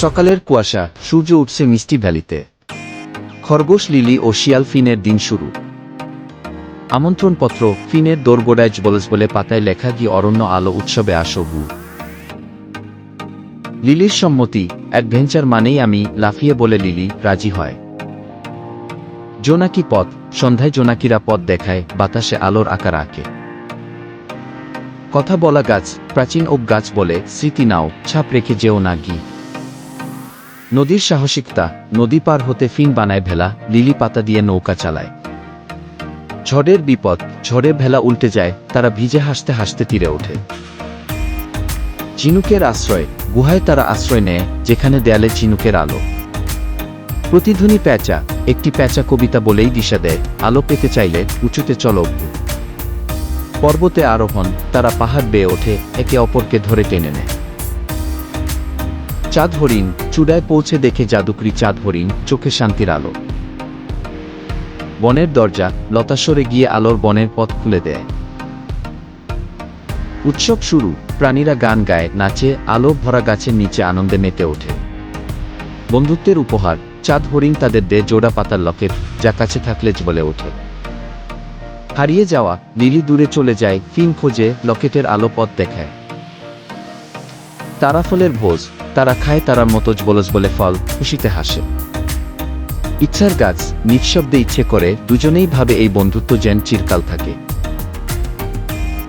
সকালের কুয়াশা, সূর্য উঠছে মিষ্টি ভ্যালিতে। খরগোশ, লিলি ও শিয়াল ফিনের দিন শুরু। আমন্ত্রণপত্র, ফিনের দোরগোড়ায় বলস বলে পাতায় লেখা কি অরণ্য আলো উৎসবে আসো লিলির সম্মতি, অ্যাডভেঞ্চার মানেই আমি লাফিয়ে বলে লিলি রাজি হয়। জোনাকি পথ, সন্ধ্যায় জোনাকিরা পথ দেখায়, বাতাসে আলোর আকার আঁকে। কথা বলা গাছ, প্রাচীন ও গাছ বলে, স্মৃতি নাও, ছাপ রেখে যেও না গি। নদীর সাহসিকতা, নদী পার হতে ফিন বানায় ভেলা, লিলি পাতা দিয়ে নৌকা চালায়। ঝড়ের বিপদ, ঝড়ে ভেলা উল্টে যায়, তারা ভিজে হাসতে হাসতে তীরে ওঠে। ঝিনুকের আশ্রয়, গুহায় তারা আশ্রয় নেয়, যেখানে দেয়ালে ঝিনুকের আলো। প্রতিধ্বনি প্যাঁচা, একটি প্যাঁচা কবিতা বলেই দিশা দেয়, আলো পেতে চাইলে উঁচুতে চলো পর্বতে আরোহণ, তারা পাহাড় বেয়ে ওঠে, একে অপরকে ধরে টেনে নেয়। চাঁদ হরিণ চূড়ায় পৌঁছে দেখে জাদুকরি চাঁদ হরিণ চোখে শান্তির আলো। বনের দরজা লতা সরে গিয়ে আলোর বনের পথ খুলে দেয়। উৎসব শুরু, প্রাণীরা গান গায়, নাচে, আলো ভরা গাছের নিচে আনন্দে মেতে ওঠে। বন্ধুত্বের উপহার চাঁদ হরিণ তাদের দে জোড়া পাতার লকেট, যা কাছে থাকলে বলে ওঠে। হারিয়ে যাওয়া, লিলি দূরে চলে যায়, ফিন খোঁজে, লকেটের আলো পথ দেখায়। তারা ফলের ভোজ, তারা খায় তারা মতো বলস বলে ফল, খুশিতে হাসে। ইচ্ছার গাছ নিঃশব্দে ইচ্ছে করে, দুজনেই ভাবে এই বন্ধুত্ব যেন চিরকাল থাকে।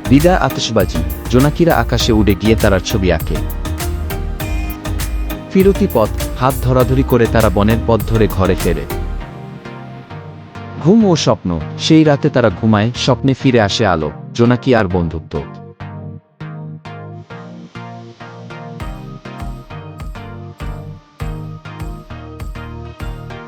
বিদা আতশবাজি, জোনাকিরা আকাশে উড়ে গিয়ে তারার ছবি আঁকে। ফিরতি পথ, হাত ধরাধরি করে তারা বনের পথ ধরে ঘরে ফেরে। ঘুম ও স্বপ্ন, সেই রাতে তারা ঘুমায়, স্বপ্নে ফিরে আসে আলো, জোনাকি আর বন্ধুত্ব।